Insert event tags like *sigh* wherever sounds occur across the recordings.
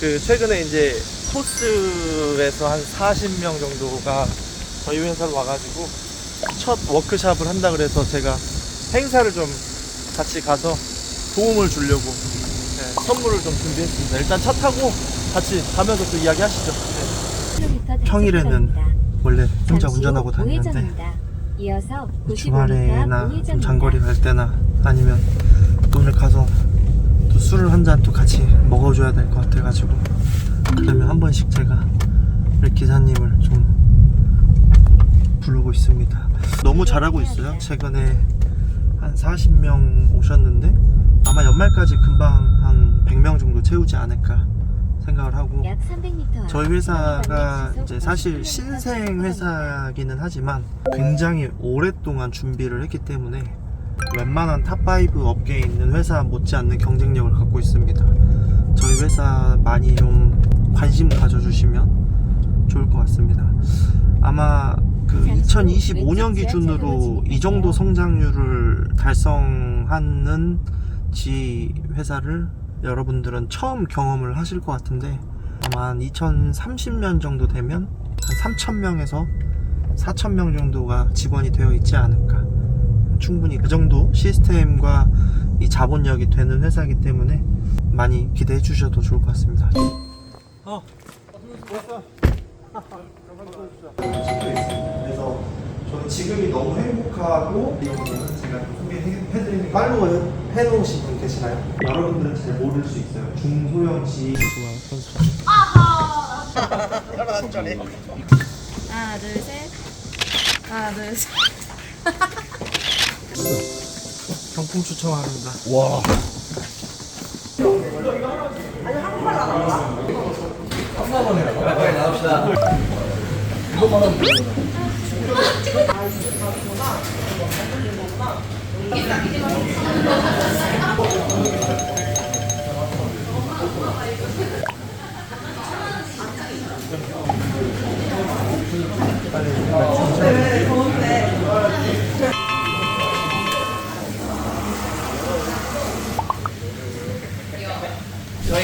그 최근에 이제 토스에서 한 40명 정도가 저희 회사로 와가지고 첫 워크샵을 한다 그래서 제가 행사를 좀 같이 가서 도움을 주려고 네, 선물을 좀 준비했습니다. 일단 차 타고 같이 가면서 또 이야기 하시죠. 평일에는 원래 혼자 운전하고 다니는데 주말에나 좀 장거리 갈 때나 아니면 오늘 가서 또 술을 한 잔 또 같이 먹어줘야 될 것 같아가지고 그러면 한 번씩 제가 우리 기사님을 좀 부르고 있습니다. 너무 잘하고 있어요. 최근에 한 40명 오셨는데 아마 연말까지 금방 한 100명 정도 채우지 않을까 생각을 하고 약 300m 저희 회사가 이제 사실 신생 회사기는 하지만 굉장히 오랫동안 준비를 했기 때문에 웬만한 탑5 업계에 있는 회사 못지않는 경쟁력을 갖고 있습니다. 저희 회사 많이 좀 관심 가져주시면 좋을 것 같습니다. 아마 그 2025년 기준으로 이 정도 성장률을 달성하는 지 회사를 여러분들은 처음 경험을 하실 것 같은데 아마 한 2030년 정도 되면 한 3,000명에서 4,000명 정도가 직원이 되어 있지 않을까. 충분히 그 정도 시스템과 이 자본력이 되는 회사이기 때문에 많이 기대해 주셔도 좋을 것 같습니다. 어, 그래서 저는 지금이 너무 행복하고 이런 부분은 제가 좀 소개해드리는 팔로우 해놓으신 분 계시나요? 여러분들은 잘 모를 수 있어요. 중소형지 좋아요 선수. 하나 둘 셋 하나 둘 셋 경품 추첨합니다. 와.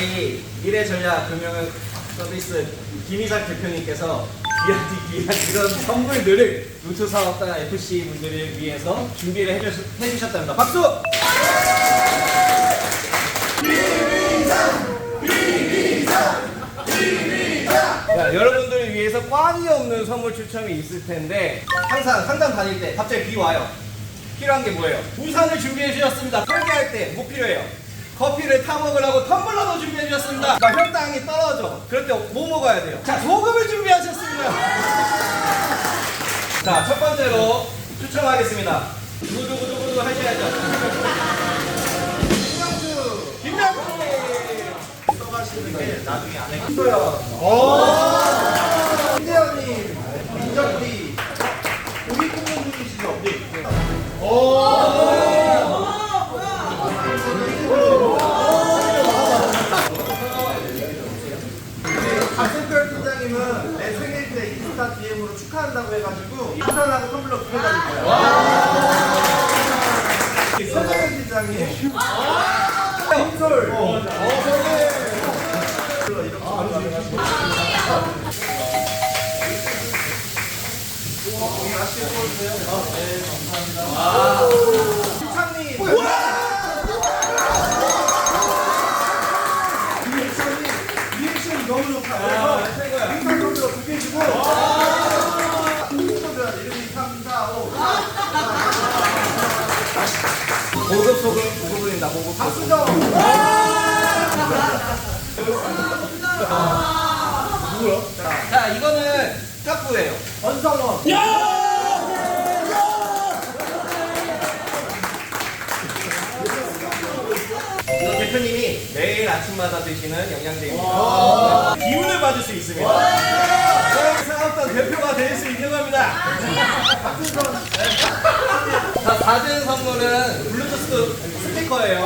저희 미래전략금융 서비스 김희석 대표님께서 귀한 귀한 이런 선물들을 루트 사업단 FC 분들을 위해서 준비를 해주, 해주셨답니다. 박수! 자, 여러분들을 위해서 꽝이 없는 선물 추첨이 있을 텐데 항상 상담 다닐 때 갑자기 비 와요. 필요한 게 뭐예요? 우산을 준비해 주셨습니다. 설계할 때 뭐 필요해요? 커피를 타 먹으라고 그러니까 혈당이 떨어져. 그럴 때 뭐 먹어야 돼요? 자, 소금을 준비하셨습니다. 자, 첫 번째로 추첨하겠습니다. 두구두구두구 하셔야죠. 김명수! 김명수! 써가시는 게 나중에 안 해. 있어요. 오! 김대현님, 민정리, 고기 굽는 중이시죠? 박승 한다고 해가지고 인스타하고 텀블러 두개 가질 거예요. 서정현 팀장님. 김솔. 어, 팀장님. 고급 소금, 고급입니다. 고급 박수정. 누구요? 자, 이거는 스카프예요. 원성원. 이거 대표님이 매일 아침마다 드시는 영양제입니다. 기운을 받을 수 있습니다. 여러분 사업단 대표가 될 수 있는 겁니다. 자, 받은 선물은 블루투스 스피커예요.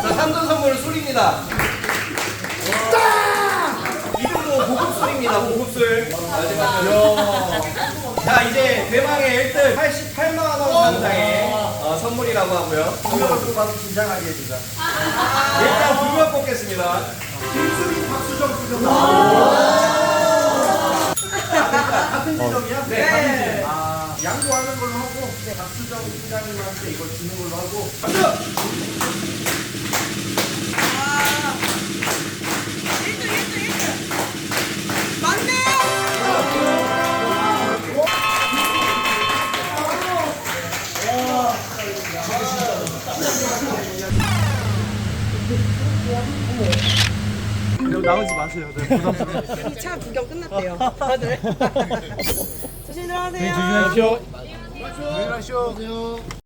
자, 3등 선물은 술입니다. 이름도 고급술입니다. 고급술. 마지막으로. 자, 이제 대망의 1등 88만 원 상당의 어, 선물이라고 하고요. 이거 갖고 가서 긴장하게 해주자. 일단 두 명 뽑겠습니다. 김수민 박수정 부정. 지점이야? 네, 같은 아, 양보하는 걸로 하고 박수정 팀장님한테 이걸 주는 걸로 하고. 이거 나오지 마세요. 네, 부담스러워. 차 구경 끝났대요. 다들. *laughs* 조심 들어가세요. 조심하십시오. 안녕하세요.